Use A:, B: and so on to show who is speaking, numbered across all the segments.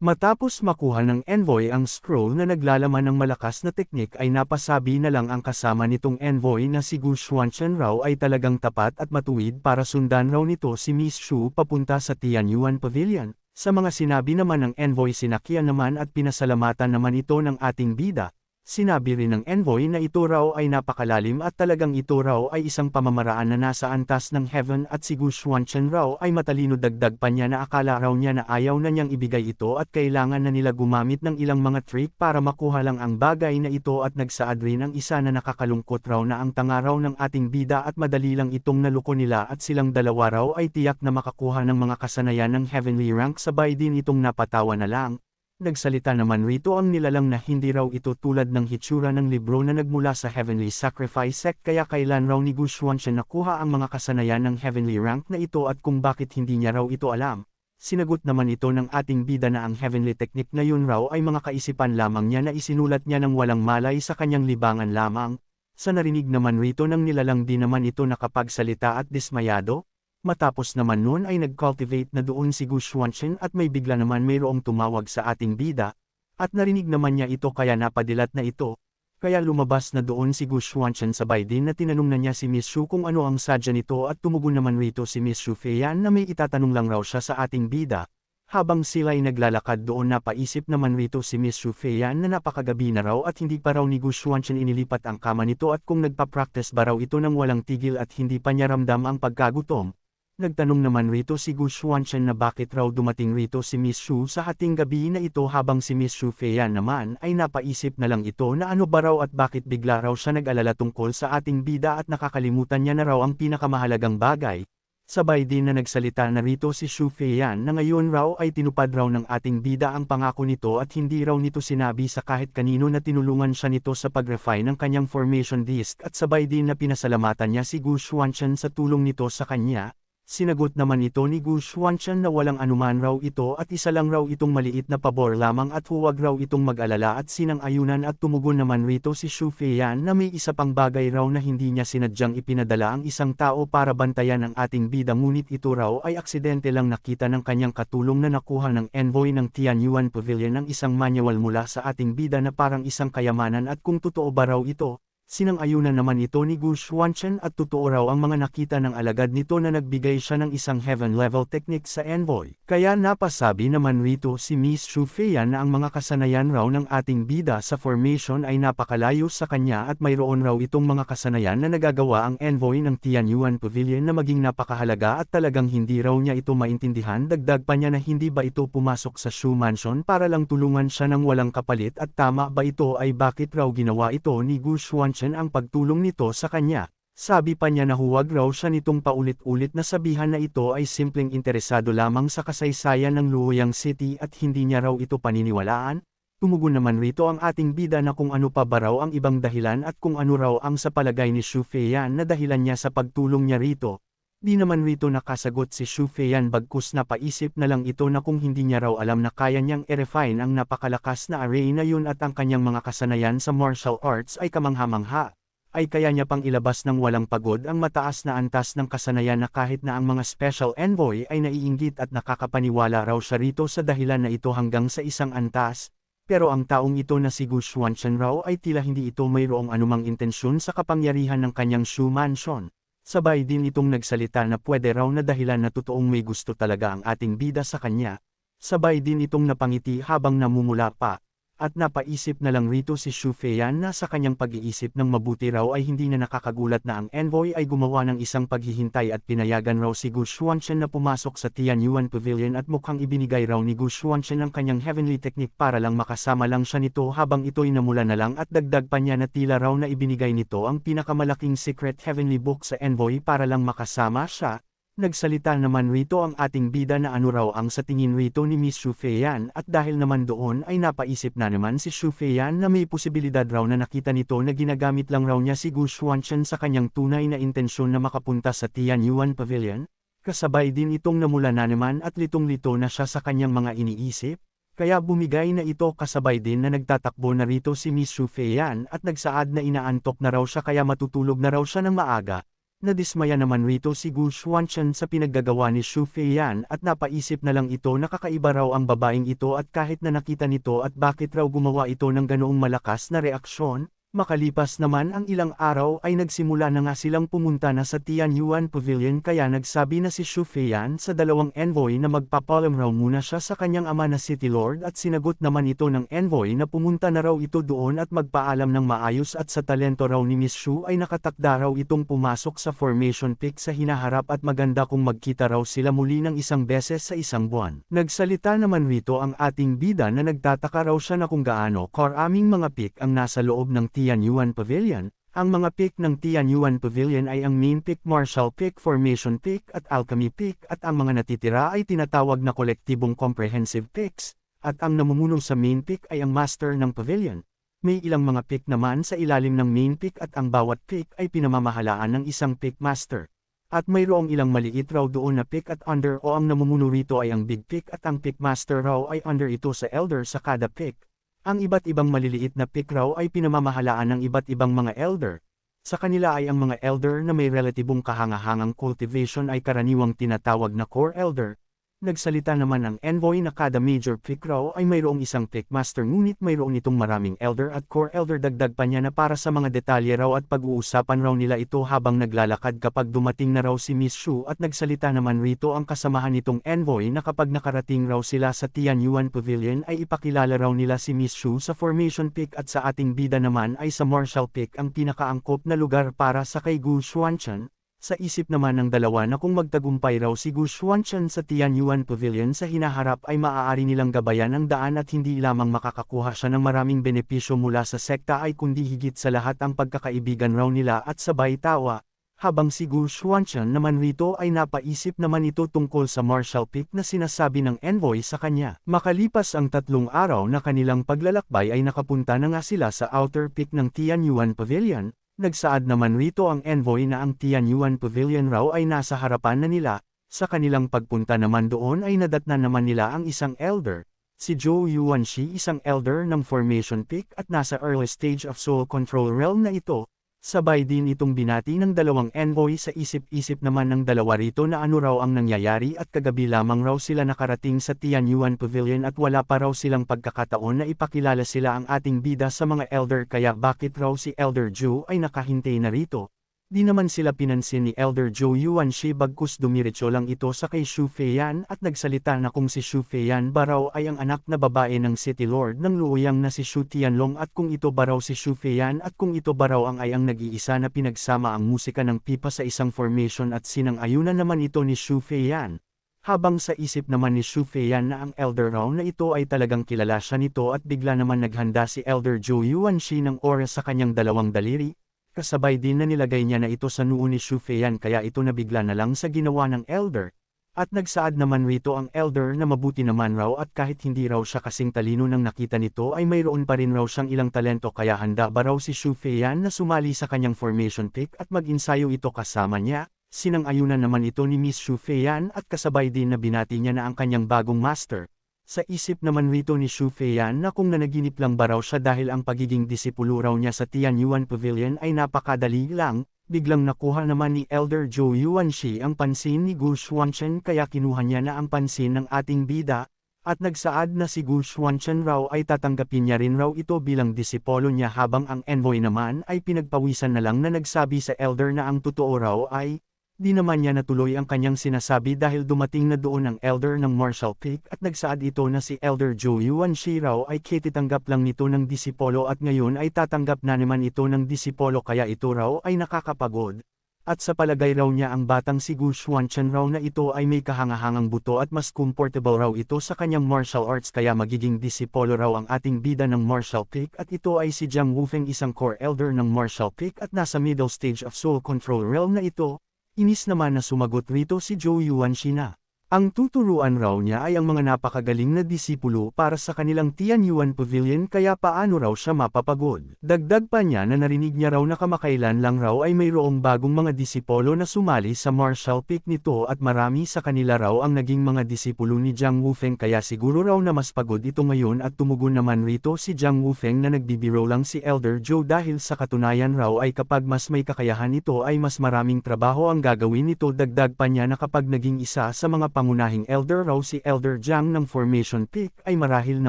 A: Matapos makuha ng envoy ang scroll na naglalaman ng malakas na teknik ay napasabi na lang ang kasama nitong envoy na si Gu Xuanchen raw ay talagang tapat at matuwid para sundan raw nito si Miss Shu papunta sa Tianyuan Pavilion. Sa mga sinabi naman ng envoy sinakyan naman at pinasalamatan naman ito ng ating bida, Sinabi rin ng envoy na ito raw ay napakalalim at talagang ito raw ay isang pamamaraan na nasa antas ng heaven at si Gu Xuanchen raw ay matalino dagdag pa niya na akala raw niya na ayaw na niyang ibigay ito at kailangan na nila gumamit ng ilang mga trick para makuha lang ang bagay na ito at nagsaad rin ang isa na nakakalungkot raw na ang tanga raw ng ating bida at madali lang itong naluko nila at silang dalawa raw ay tiyak na makakuha ng mga kasanayan ng heavenly rank sabay din itong napatawa na lang. Nagsalita naman rito ang nilalang na hindi raw ito tulad ng hitsura ng libro na nagmula sa Heavenly Sacrifice kaya kailan raw ni Gushuan siya nakuha ang mga kasanayan ng Heavenly Rank na ito at kung bakit hindi niya raw ito alam. Sinagot naman ito ng ating bida na ang Heavenly Technique na yun raw ay mga kaisipan lamang niya na isinulat niya ng walang malay sa kanyang libangan lamang. Sa narinig naman rito ng nilalang di naman ito nakapagsalita at dismayado, Matapos naman noon ay nag-cultivate na doon si Gu Xuanchen at may bigla naman mayroong tumawag sa ating bida, at narinig naman niya ito kaya napadilat na ito, kaya lumabas na doon si Gu Xuanchen sabay din na tinanong na niya si Miss Shu kung ano ang sadya nito at tumugon naman rito si Miss Shu Feiyan na may itatanong lang raw siya sa ating bida. Habang sila ay naglalakad doon napaisip naman rito si Miss Shu Feiyan na napakagabi na raw at hindi pa raw ni Gu Xuanchen inilipat ang kama nito at kung nagpa-practice ba raw ito ng walang tigil at hindi pa niya ramdam ang pagkagutom. Nagtanong naman rito si Gu Xuanchen na bakit raw dumating rito si Miss Shu sa hating gabi na ito habang si Miss Shu Feiyan naman ay napaisip na lang ito na ano ba raw at bakit bigla raw siya nag-alala tungkol sa ating bida at nakakalimutan niya na raw ang pinakamahalagang bagay. Sabay din na nagsalita na rito si Shu Feiyan na ngayon raw ay tinupad raw ng ating bida ang pangako nito at hindi raw nito sinabi sa kahit kanino na tinulungan siya nito sa pag-refine ng kanyang formation disc at sabay din na pinasalamatan niya si Gu Xuanchen sa tulong nito sa kanya, Sinagot naman ito ni Gu Xuanchen na walang anuman raw ito at isa lang raw itong maliit na pabor lamang at huwag raw itong mag-alala at sinang-ayunan at tumugon naman rito si Xu Feiyan na may isa pang bagay raw na hindi niya sinadyang ipinadala ang isang tao para bantayan ang ating bida ngunit ito raw ay aksidente lang nakita ng kanyang katulong na nakuha ng envoy ng Tianyuan Pavilion ng isang manual mula sa ating bida na parang isang kayamanan at kung totoo ba raw ito, Sinang-ayunan naman ito ni Gu Xuanchen at totoo raw ang mga nakita ng alagad nito na nagbigay siya ng isang heaven-level technique sa envoy. Kaya napasabi naman rito si Miss Xu Feiyan na ang mga kasanayan raw ng ating bida sa formation ay napakalayo sa kanya at mayroon raw itong mga kasanayan na nagagawa ang envoy ng Tianyuan Pavilion na maging napakahalaga at talagang hindi raw niya ito maintindihan dagdag pa niya na hindi ba ito pumasok sa Shu Mansion para lang tulungan siya ng walang kapalit at tama ba ito ay bakit raw ginawa ito ni Gu Xuanchen Gretchen ang pagtulong nito sa kanya. Sabi pa niya na huwag raw siya nitong paulit-ulit na sabihan na ito ay simpleng interesado lamang sa kasaysayan ng Luoyang City at hindi niya raw ito paniniwalaan. Tumugon naman rito ang ating bida na kung ano pa ba raw ang ibang dahilan at kung ano raw ang sa palagay ni Xu Feiyan na dahilan niya sa pagtulong niya rito. Di naman rito nakasagot si Xu Feiyan bagkus na paisip na lang ito na kung hindi niya raw alam na kaya niyang i-refine ang napakalakas na array na yun at ang kanyang mga kasanayan sa martial arts ay kamangha-mangha, ay kaya niya pang ilabas ng walang pagod ang mataas na antas ng kasanayan na kahit na ang mga special envoy ay naiinggit at nakakapaniwala raw siya rito sa dahilan na ito hanggang sa isang antas, pero ang taong ito na si Gu Xuanchen raw ay tila hindi ito mayroong anumang intensyon sa kapangyarihan ng kanyang Shu Mansion. Sabay din itong nagsalita na pwede raw na dahilan na totoong may gusto talaga ang ating bida sa kanya. Sabay din itong napangiti habang namumula pa, at napaisip na lang rito si Xu Feiyan na sa kanyang pag-iisip ng mabuti raw ay hindi na nakakagulat na ang envoy ay gumawa ng isang paghihintay at pinayagan raw si Gu Xuanchen na pumasok sa Tianyuan Pavilion at mukhang ibinigay raw ni Gu Xuanchen ang kanyang heavenly technique para lang makasama lang siya nito habang ito'y namula na lang at dagdag pa niya na tila raw na ibinigay nito ang pinakamalaking secret heavenly book sa envoy para lang makasama siya, Nagsalita naman rito ang ating bida na ano raw ang sa tingin rito ni Miss Xu Feiyan at dahil naman doon ay napaisip na naman si Xu Feiyan na may posibilidad raw na nakita nito na ginagamit lang raw niya si Gu Xuanchen sa kanyang tunay na intensyon na makapunta sa Tianyuan Pavilion. Kasabay din itong namula na naman at litong-lito na siya sa kanyang mga iniisip, kaya bumigay na ito kasabay din na nagtatakbo na rito si Miss Xu Feiyan at nagsaad na inaantok na raw siya kaya matutulog na raw siya ng maaga, Nadismaya naman rito si Gu Xuanchen sa pinaggagawa ni Xu Feiyan at napaisip na lang ito na kakaiba raw ang babaeng ito at kahit na nakita nito at bakit raw gumawa ito ng ganoong malakas na reaksyon, Makalipas naman ang ilang araw ay nagsimula na nga silang pumunta na sa Tianyuan Pavilion kaya nagsabi na si Xu Feiyan sa dalawang envoy na magpapalam raw muna siya sa kanyang ama na City Lord at sinagot naman ito ng envoy na pumunta na raw ito doon at magpaalam ng maayos at sa talento raw ni Miss Xu ay nakatakda raw itong pumasok sa formation pick sa hinaharap at maganda kung magkita raw sila muli ng isang beses sa isang buwan. Nagsalita naman rito ang ating bida na nagtataka raw siya na kung gaano karaming mga pick ang nasa loob ng Tianyuan Pavilion, ang mga pick ng Tianyuan Pavilion ay ang Main Pick Marshall Pick Formation Pick at Alchemy Pick at ang mga natitira ay tinatawag na kolektibong Comprehensive Picks, at ang namumuno sa Main Pick ay ang Master ng Pavilion. May ilang mga pick naman sa ilalim ng Main Pick at ang bawat pick ay pinamamahalaan ng isang Pick Master. At mayroong ilang maliit raw doon na pick at under o ang namumuno rito ay ang Big Pick at ang Pick Master raw ay under ito sa Elder sa kada pick. Ang iba't ibang maliliit na pick raw ay pinamamahalaan ng iba't ibang mga elder. Sa kanila ay ang mga elder na may relatibong kahangahangang cultivation ay karaniwang tinatawag na core elder, Nagsalita naman ang envoy na kada major pick raw ay mayroong isang pickmaster ngunit mayroon itong maraming elder at core elder. Dagdag pa niya na para sa mga detalye raw at pag-uusapan raw nila ito habang naglalakad kapag dumating na raw si Miss Shu at nagsalita naman rito ang kasamahan nitong envoy na kapag nakarating raw sila sa Tianyuan Pavilion ay ipakilala raw nila si Miss Shu sa formation pick at sa ating bida naman ay sa martial pick ang pinakaangkop na lugar para sa kay Gu Xuanchan, sa isip naman ng dalawa na kung magtagumpay raw si Gu Xuanchan sa Tianyuan Pavilion sa hinaharap ay maaari nilang gabayan ang daan at hindi lamang makakakuha siya ng maraming benepisyo mula sa sekta ay kundi higit sa lahat ang pagkakaibigan raw nila at sabay tawa. Habang si Gu Xuanchan naman rito ay napaisip naman ito tungkol sa martial pick na sinasabi ng envoy sa kanya. Makalipas ang tatlong araw na kanilang paglalakbay ay nakapunta na nga sila sa outer peak ng Tianyuan Pavilion, Nagsaad naman rito ang envoy na ang Tianyuan Pavilion raw ay nasa harapan na nila, sa kanilang pagpunta naman doon ay nadatnan naman nila ang isang elder, si Zhou Yuanxi isang elder ng Formation Peak at nasa early stage of Soul Control Realm na ito, Sabay din itong binati ng dalawang envoy sa isip-isip naman ng dalawa rito na ano raw ang nangyayari at kagabi lamang raw sila nakarating sa Tianyuan Pavilion at wala pa raw silang pagkakataon na ipakilala sila ang ating bida sa mga elder kaya bakit raw si Elder Joe ay nakahintay na rito. Di naman sila pinansin ni Elder Zhou Yuanxi bagkus dumiretso lang ito sa kay Xu Feiyan at nagsalita na kung si Xu Feiyan ba raw ay ang anak na babae ng City Lord ng luuyang na si Xu Tianlong at kung ito ba raw si Xu Feiyan at kung ito ba raw ang ay ang nag-iisa na pinagsama ang musika ng pipa sa isang formation at sinang-ayunan naman ito ni Xu Feiyan. Habang sa isip naman ni Xu Feiyan na ang Elder raw na ito ay talagang kilala siya nito at bigla naman naghanda si Elder Zhou Yuanxi ng oras sa kanyang dalawang daliri, Kasabay din na nilagay niya na ito sa noo ni Shufeyan kaya ito nabigla na lang sa ginawa ng elder. At nagsaad naman rito ang elder na mabuti naman raw at kahit hindi raw siya kasing talino nang nakita nito ay mayroon pa rin raw siyang ilang talento kaya handa ba raw si Shufeyan na sumali sa kanyang formation pick at mag-insayo ito kasama niya. Sinang-ayunan naman ito ni Miss Shufeyan at kasabay din na binati niya na ang kanyang bagong master. Sa isip naman rito ni Xu Feiyan na kung nanaginip lang ba raw siya dahil ang pagiging disipulo raw niya sa Tianyuan Pavilion ay napakadali lang, biglang nakuha naman ni Elder Zhou Yuanxi ang pansin ni Gu Xuanchen kaya kinuha niya na ang pansin ng ating bida, at nagsaad na si Gu Xuanchen raw ay tatanggapin niya rin raw ito bilang disipolo niya habang ang envoy naman ay pinagpawisan na lang na nagsabi sa Elder na ang totoo raw ay, Di naman niya natuloy ang kanyang sinasabi dahil dumating na doon ang elder ng Marshall Peak at nagsaad ito na si Elder Zhou Yuan Shirao ay kititanggap lang nito ng disipolo at ngayon ay tatanggap na naman ito ng disipolo kaya ito raw ay nakakapagod. At sa palagay raw niya ang batang si Gu Xuanchan raw na ito ay may kahangahangang buto at mas comfortable raw ito sa kanyang martial arts kaya magiging disipolo raw ang ating bida ng martial peak at ito ay si Jiang Wufeng isang core elder ng martial peak at nasa middle stage of soul control realm na ito, Inis naman na sumagot rito si Zhou Yuanxi na. Ang tuturuan raw niya ay ang mga napakagaling na disipulo para sa kanilang Tian Yuan Pavilion kaya paano raw siya mapapagod. Dagdag pa niya na narinig niya raw na kamakailan lang raw ay mayroong bagong mga disipolo na sumali sa martial peak nito at marami sa kanila raw ang naging mga disipulo ni Jiang Wufeng kaya siguro raw na mas pagod ito ngayon at tumugon naman rito si Jiang Wufeng na nagbibiro lang si Elder Joe dahil sa katunayan raw ay kapag mas may kakayahan ito ay mas maraming trabaho ang gagawin nito dagdag pa niya na kapag naging isa sa mga pangunahing elder raw si Elder Jiang ng Formation Peak ay marahil na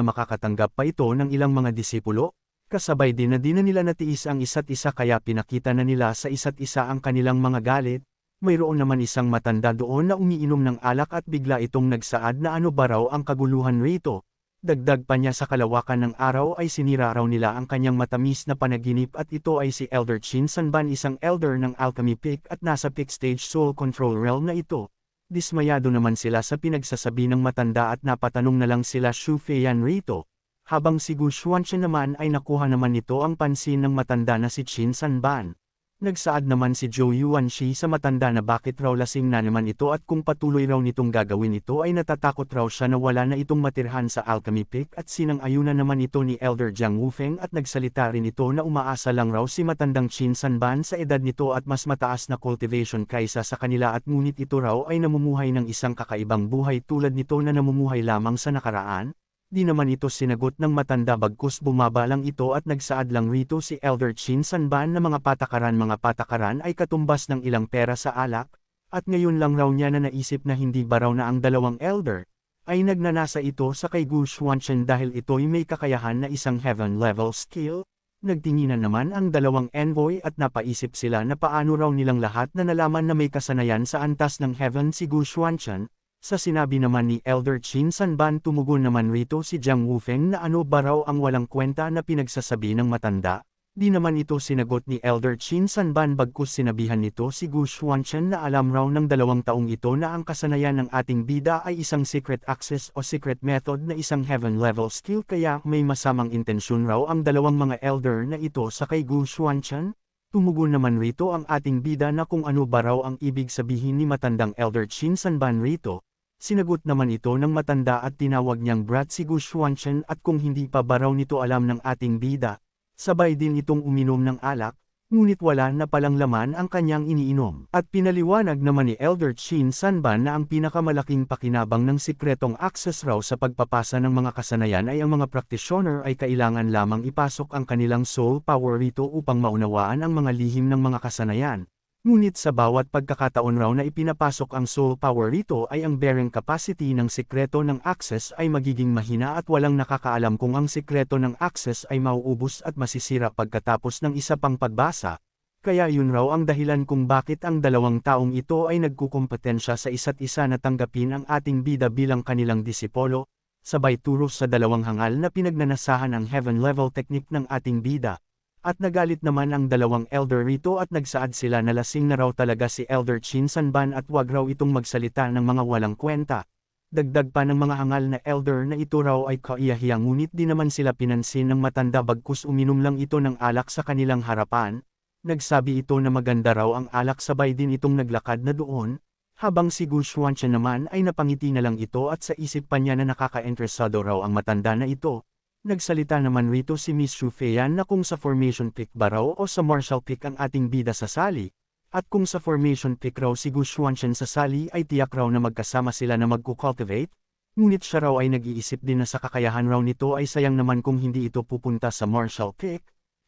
A: makakatanggap pa ito ng ilang mga disipulo, kasabay din na di na nila natiis ang isa't isa kaya pinakita na nila sa isa't isa ang kanilang mga galit, mayroon naman isang matanda doon na umiinom ng alak at bigla itong nagsaad na ano ba raw ang kaguluhan rito. Dagdag pa niya sa kalawakan ng araw ay sinira raw nila ang kanyang matamis na panaginip at ito ay si Elder Chin Sanban isang elder ng Alchemy Peak at nasa Peak Stage Soul Control Realm na ito. Dismayado naman sila sa pinagsasabi ng matanda at napatanong na lang sila Shu Feiyan rito. Habang si Gu Xuanchen naman ay nakuha naman nito ang pansin ng matanda na si Chin Sanban. Nagsaad naman si Zhou Yuanxi sa matanda na bakit raw lasing na naman ito at kung patuloy raw nitong gagawin ito ay natatakot raw siya na wala na itong matirhan sa Alchemy Peak at sinang-ayunan naman ito ni Elder Jiang Wufeng at nagsalita rin ito na umaasa lang raw si matandang Qin Sanban sa edad nito at mas mataas na cultivation kaysa sa kanila at ngunit ito raw ay namumuhay ng isang kakaibang buhay tulad nito na namumuhay lamang sa nakaraan, Di naman ito sinagot ng matanda bagkus bumaba lang ito at nagsaad lang rito si Elder Chin Sanban na mga patakaran mga patakaran ay katumbas ng ilang pera sa alak, at ngayon lang raw niya na naisip na hindi ba raw na ang dalawang elder, ay nagnanasa ito sa kay Gu Xuanchen dahil ito'y may kakayahan na isang heaven level skill, Nagtinginan naman ang dalawang envoy at napaisip sila na paano raw nilang lahat na nalaman na may kasanayan sa antas ng heaven si Gu Xuanchen, sa sinabi naman ni Elder Chin Sanban tumugon naman rito si Jiang Wufeng na ano ba raw ang walang kwenta na pinagsasabi ng matanda, di naman ito sinagot ni Elder Chin Sanban bagkus sinabihan nito si Gu Xuanchen na alam raw ng dalawang taong ito na ang kasanayan ng ating bida ay isang secret access o secret method na isang heaven level skill kaya may masamang intensyon raw ang dalawang mga elder na ito sa kay Gu Xuanchen. Tumugon naman rito ang ating bida na kung ano ba raw ang ibig sabihin ni matandang Elder Chin Sanban rito, Sinagot naman ito ng matanda at tinawag niyang brat si Gu Xuanchen at kung hindi pa ba raw nito alam ng ating bida, sabay din itong uminom ng alak, ngunit wala na palang laman ang kanyang iniinom. At pinaliwanag naman ni Elder Chin Sanban na ang pinakamalaking pakinabang ng sikretong access raw sa pagpapasa ng mga kasanayan ay ang mga practitioner ay kailangan lamang ipasok ang kanilang soul power rito upang maunawaan ang mga lihim ng mga kasanayan. Ngunit sa bawat pagkakataon raw na ipinapasok ang soul power rito ay ang bearing capacity ng sikreto ng access ay magiging mahina at walang nakakaalam kung ang sikreto ng access ay mauubos at masisira pagkatapos ng isa pang pagbasa. Kaya yun raw ang dahilan kung bakit ang dalawang taong ito ay nagkukumpetensya sa isa't isa na tanggapin ang ating bida bilang kanilang disipolo, sabay turo sa dalawang hangal na pinagnanasahan ang heaven level technique ng ating bida. At nagalit naman ang dalawang elder rito at nagsaad sila na lasing na raw talaga si Elder Chin Sanban at wag raw itong magsalita ng mga walang kwenta. Dagdag pa ng mga hangal na elder na ito raw ay kaiyahiya ngunit di naman sila pinansin ng matanda bagkus uminom lang ito ng alak sa kanilang harapan. Nagsabi ito na maganda raw ang alak sabay din itong naglakad na doon, habang si Gu Xuanchen naman ay napangiti na lang ito at sa isip pa niya na nakaka-interesado raw ang matanda na ito, Nagsalita naman rito si Miss Shufeyan na kung sa formation pick ba raw o sa martial pick ang ating bida sa sali, at kung sa formation pick raw si Gu Xuanchen sa sali ay tiyak raw na magkasama sila na magkukultivate, ngunit siya raw ay nag-iisip din na sa kakayahan raw nito ay sayang naman kung hindi ito pupunta sa martial pick,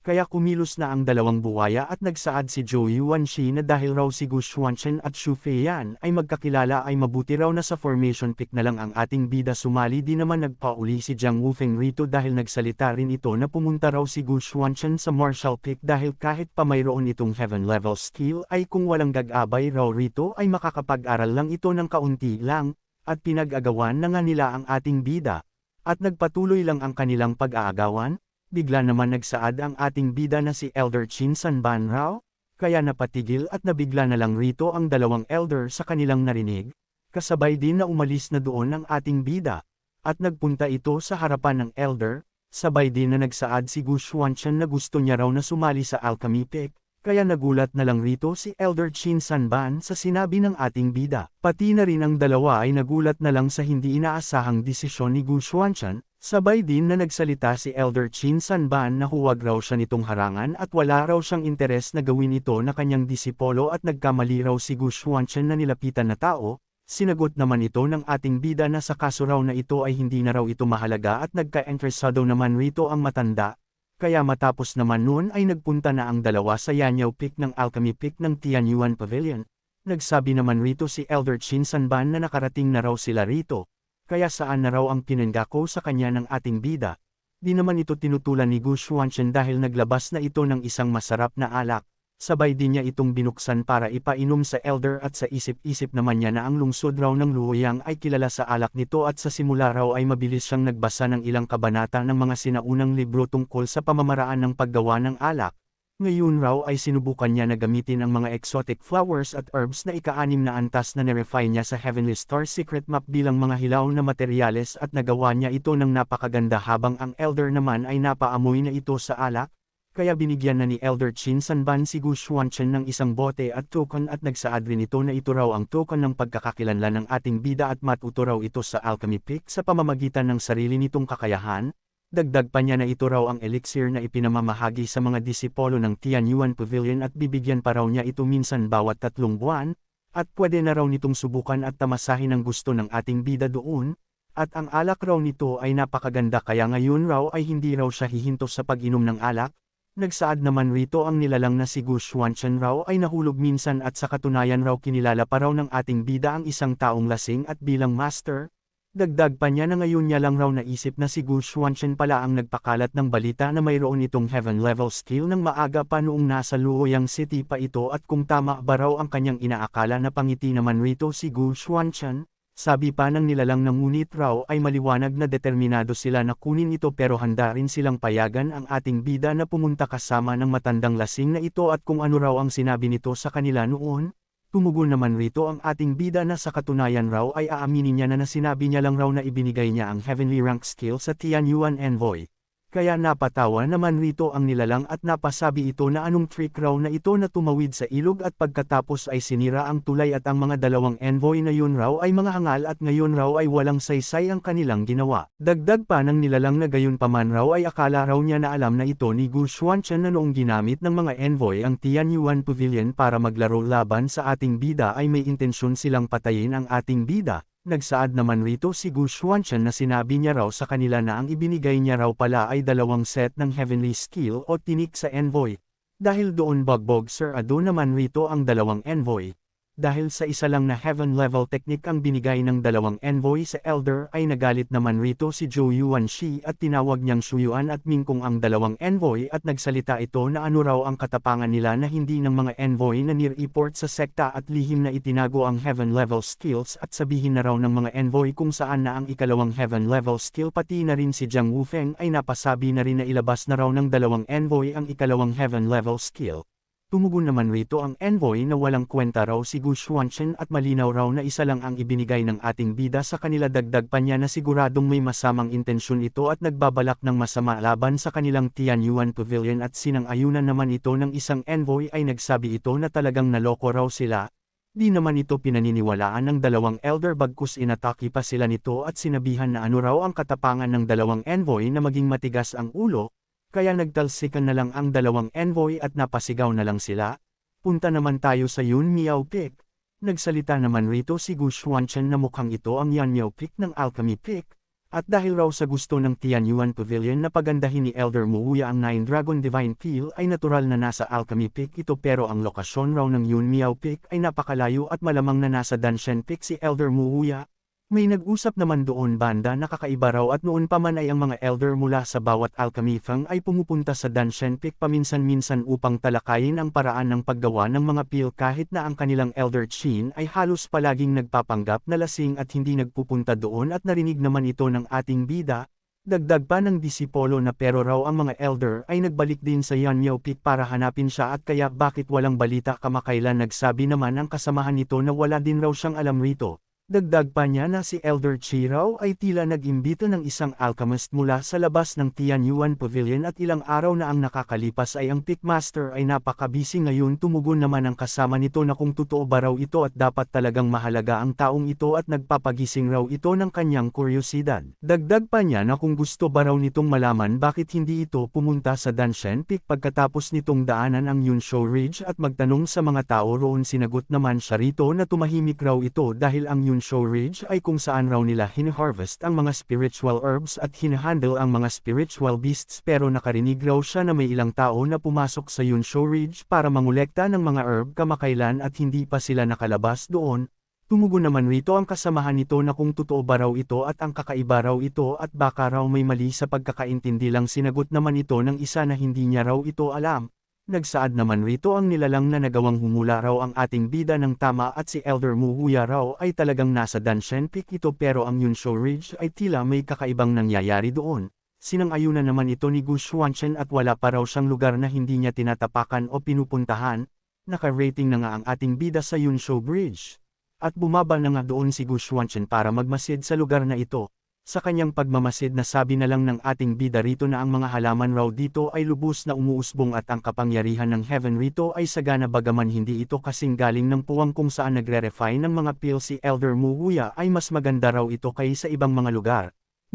A: kaya kumilos na ang dalawang buwaya at nagsaad si Zhou Yuanxi na dahil raw si Gu Xuanchen at Xu Feiyan ay magkakilala ay mabuti raw na sa formation pick na lang ang ating bida sumali di naman nagpauli si Jiang Wufeng rito dahil nagsalita rin ito na pumunta raw si Gu Xuanchen sa martial pick dahil kahit pa mayroon itong heaven level skill ay kung walang gag-abay raw rito ay makakapag-aral lang ito ng kaunti lang, at pinag-agawan na nga nila ang ating bida. At nagpatuloy lang ang kanilang pag-aagawan, bigla naman nagsaad ang ating bida na si Elder Chin Sanban Rao, kaya napatigil at nabigla na lang rito ang dalawang elder sa kanilang narinig, kasabay din na umalis na doon ang ating bida, at nagpunta ito sa harapan ng elder, sabay din na nagsaad si Gu Xuanchen na gusto niya raw na sumali sa alchemy pick, Kaya nagulat na lang rito si Elder Chin Sanban sa sinabi ng ating bida. Pati na rin ang dalawa ay nagulat na lang sa hindi inaasahang desisyon ni Gu Xuanchan, sabay din na nagsalita si Elder Chin Sanban na huwag raw siya nitong harangan at wala raw siyang interes na gawin ito na kanyang disipolo at nagkamali raw si Gu Xuanchan na nilapitan na tao, sinagot naman ito ng ating bida na sa kaso raw na ito ay hindi na raw ito mahalaga at nagka-interesado naman rito ang matanda, kaya matapos naman noon ay nagpunta na ang dalawa sa Yanyaw Peak ng Alchemy Peak ng Tianyuan Pavilion. Nagsabi naman rito si Elder Chin Sanban na nakarating na raw sila rito, kaya saan na raw ang pinanggako sa kanya ng ating bida. Di naman ito tinutulan ni Gu Xuanchen dahil naglabas na ito ng isang masarap na alak, sabay din niya itong binuksan para ipainom sa elder at sa isip-isip naman niya na ang lungsod raw ng Luoyang ay kilala sa alak nito at sa simula raw ay mabilis siyang nagbasa ng ilang kabanata ng mga sinaunang libro tungkol sa pamamaraan ng paggawa ng alak. Ngayon raw ay sinubukan niya na gamitin ang mga exotic flowers at herbs na ikaanim na antas na nerefine niya sa Heavenly Star Secret Map bilang mga hilaw na materyales at nagawa niya ito ng napakaganda habang ang elder naman ay napaamoy na ito sa alak, kaya binigyan na ni Elder Chin Sanban si Gu Xuanchen ng isang bote at token at nagsaad rin ito na ito raw ang token ng pagkakakilanlan ng ating bida at matuto raw ito sa Alchemy Peak sa pamamagitan ng sarili nitong kakayahan. Dagdag pa niya na ito raw ang elixir na ipinamamahagi sa mga disipolo ng Tianyuan Pavilion at bibigyan pa raw niya ito minsan bawat tatlong buwan, at pwede na raw nitong subukan at tamasahin ang gusto ng ating bida doon, at ang alak raw nito ay napakaganda kaya ngayon raw ay hindi raw siya hihinto sa pag-inom ng alak, Nagsaad naman rito ang nilalang na si Gu Xuanchen raw ay nahulog minsan at sa katunayan raw kinilala pa raw ng ating bida ang isang taong lasing at bilang master. Dagdag pa niya na ngayon niya lang raw naisip na si Gu Xuanchen pala ang nagpakalat ng balita na mayroon itong heaven level skill ng maaga pa noong nasa Luoyang City pa ito at kung tama ba raw ang kanyang inaakala na pangiti naman rito si Gu Xuanchen. Sabi pa ng nilalang na ngunit raw ay maliwanag na determinado sila na kunin ito pero handa rin silang payagan ang ating bida na pumunta kasama ng matandang lasing na ito at kung ano raw ang sinabi nito sa kanila noon. Tumugon naman rito ang ating bida na sa katunayan raw ay aaminin niya na na sinabi niya lang raw na ibinigay niya ang heavenly rank skill sa Tianyuan Envoy. Kaya napatawa naman rito ang nilalang at napasabi ito na anong trick raw na ito na tumawid sa ilog at pagkatapos ay sinira ang tulay at ang mga dalawang envoy na yun raw ay mga hangal at ngayon raw ay walang saysay ang kanilang ginawa. Dagdag pa ng nilalang na gayon paman raw ay akala raw niya na alam na ito ni Gu Xuanchen na noong ginamit ng mga envoy ang Tianyuan Pavilion para maglaro laban sa ating bida ay may intensyon silang patayin ang ating bida, Nagsaad naman rito si Gu Xuanchen na sinabi niya raw sa kanila na ang ibinigay niya raw pala ay dalawang set ng heavenly skill o tinik sa envoy. Dahil doon bagbog Sir Ado naman rito ang dalawang envoy. Dahil sa isa lang na heaven level technique ang binigay ng dalawang envoy sa Elder ay nagalit naman rito si Zhou Yuan Shi at tinawag niyang Shuyuan at Mingkong ang dalawang envoy at nagsalita ito na ano raw ang katapangan nila na hindi ng mga envoy na near-report sa sekta at lihim na itinago ang heaven level skills at sabihin na raw ng mga envoy kung saan na ang ikalawang heaven level skill pati na rin si Jiang Wufeng ay napasabi na rin na ilabas na raw ng dalawang envoy ang ikalawang heaven level skill. Tumugon naman rito ang envoy na walang kwenta raw si Gu Xuanchen at malinaw raw na isa lang ang ibinigay ng ating bida sa kanila dagdag pa niya na siguradong may masamang intensyon ito at nagbabalak ng masama laban sa kanilang Tianyuan Pavilion at sinang-ayunan naman ito ng isang envoy ay nagsabi ito na talagang naloko raw sila. Di naman ito pinaniniwalaan ng dalawang elder bagkus inataki pa sila nito at sinabihan na ano raw ang katapangan ng dalawang envoy na maging matigas ang ulo, kaya nagtalsikan na lang ang dalawang envoy at napasigaw na lang sila. Punta naman tayo sa Yun Miao Peak. Nagsalita naman rito si Gu Xuanchen na mukhang ito ang Yan Miao Peak ng Alchemy Peak. At dahil raw sa gusto ng Tianyuan Pavilion na pagandahin ni Elder Muhuya ang Nine Dragon Divine Peel ay natural na nasa Alchemy Peak ito pero ang lokasyon raw ng Yun Miao Peak ay napakalayo at malamang na nasa Danshan Peak si Elder Muhuya, may nag-usap naman doon banda na kakaiba raw at noon pa man ay ang mga elder mula sa bawat alchemy fang ay pumupunta sa Danshan Peak paminsan-minsan upang talakayin ang paraan ng paggawa ng mga pil kahit na ang kanilang elder chin ay halos palaging nagpapanggap na lasing at hindi nagpupunta doon at narinig naman ito ng ating bida, Dagdag pa ng disipolo na pero raw ang mga elder ay nagbalik din sa Yanyao Peak para hanapin siya at kaya bakit walang balita kamakailan nagsabi naman ang kasamahan nito na wala din raw siyang alam rito, Dagdag pa niya na si Elder Chi raw ay tila nag-imbita ng isang alchemist mula sa labas ng Tianyuan Pavilion at ilang araw na ang nakakalipas ay ang Pickmaster ay napakabisi ngayon tumugon naman ang kasama nito na kung totoo ba raw ito at dapat talagang mahalaga ang taong ito at nagpapagising raw ito ng kanyang kuryosidad. Dagdag pa niya na kung gusto ba raw nitong malaman bakit hindi ito pumunta sa Danshan Peak pagkatapos nitong daanan ang Yunsho Ridge at magtanong sa mga tao roon sinagot naman siya rito na tumahimik raw ito dahil ang Yunsho Ridge ay kung saan raw nila hiniharvest ang mga spiritual herbs at hinahandle ang mga spiritual beasts pero nakarinig raw siya na may ilang tao na pumasok sa Yunsho Ridge para mangolekta ng mga herb kamakailan at hindi pa sila nakalabas doon. Tumugon naman rito ang kasamahan nito na kung totoo ba raw ito at ang kakaiba raw ito at baka raw may mali sa pagkakaintindi lang sinagot naman ito ng isa na hindi niya raw ito alam. Nagsaad naman rito ang nilalang na nagawang humula raw ang ating bida ng tama at si Elder Muhuya raw ay talagang nasa Danshan Peak ito pero ang Yunsho Ridge ay tila may kakaibang nangyayari doon. Sinang-ayunan naman ito ni Gu Xuanchen at wala pa raw siyang lugar na hindi niya tinatapakan o pinupuntahan. Naka-rating na nga ang ating bida sa Yunsho Bridge. At bumaba na nga doon si Gu Xuanchen para magmasid sa lugar na ito. Sa kanyang pagmamasid na sabi na lang ng ating bida rito na ang mga halaman raw dito ay lubos na umuusbong at ang kapangyarihan ng heaven rito ay sagana bagaman hindi ito kasing galing ng puwang kung saan nagre-refine ng mga pil si Elder Muhuya ay mas maganda raw ito kaysa ibang mga lugar.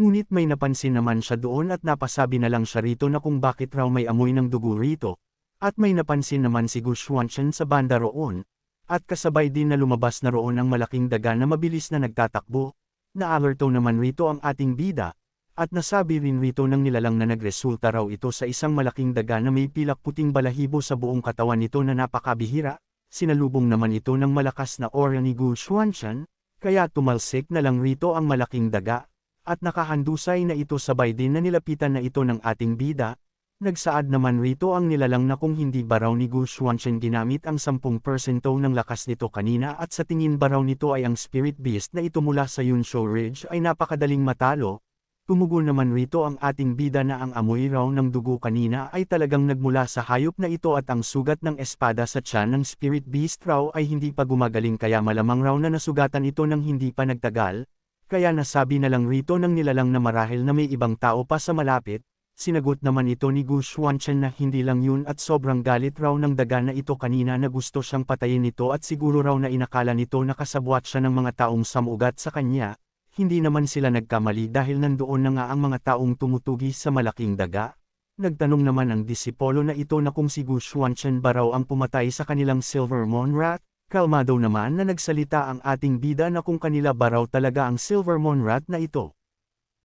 A: Ngunit may napansin naman siya doon at napasabi na lang siya rito na kung bakit raw may amoy ng dugo rito. At may napansin naman si Gu Xuanchen sa banda roon. At kasabay din na lumabas na roon ang malaking daga na mabilis na nagtatakbo. Na-alerto naman rito ang ating bida, at nasabi rin rito ng nilalang na nagresulta raw ito sa isang malaking daga na may pilak puting balahibo sa buong katawan nito na napakabihira, sinalubong naman ito ng malakas na aura ni Gu Xuanshan, kaya tumalsik na lang rito ang malaking daga, at nakahandusay na ito sabay din na nilapitan na ito ng ating bida, Nagsaad naman rito ang nilalang na kung hindi ba raw ni Gu Xuanchen ginamit ang 10% ng lakas nito kanina at sa tingin ba raw nito ay ang spirit beast na ito mula sa Yunsho Ridge ay napakadaling matalo. Tumugon naman rito ang ating bida na ang amoy raw ng dugo kanina ay talagang nagmula sa hayop na ito at ang sugat ng espada sa tiyan ng spirit beast raw ay hindi pa gumagaling kaya malamang raw na nasugatan ito ng hindi pa nagtagal. Kaya nasabi na lang rito ng nilalang na marahil na may ibang tao pa sa malapit, Sinagot naman ito ni Gu Xuanchen na hindi lang yun at sobrang galit raw ng daga na ito kanina na gusto siyang patayin nito at siguro raw na inakala nito na kasabwat siya ng mga taong samugat sa kanya, hindi naman sila nagkamali dahil nandoon na nga ang mga taong tumutugi sa malaking daga. Nagtanong naman ang disipolo na ito na kung si Gu Xuanchen ba raw ang pumatay sa kanilang Silver Moon Rat, kalmado naman na nagsalita ang ating bida na kung kanila ba raw talaga ang Silver Moon Rat na ito.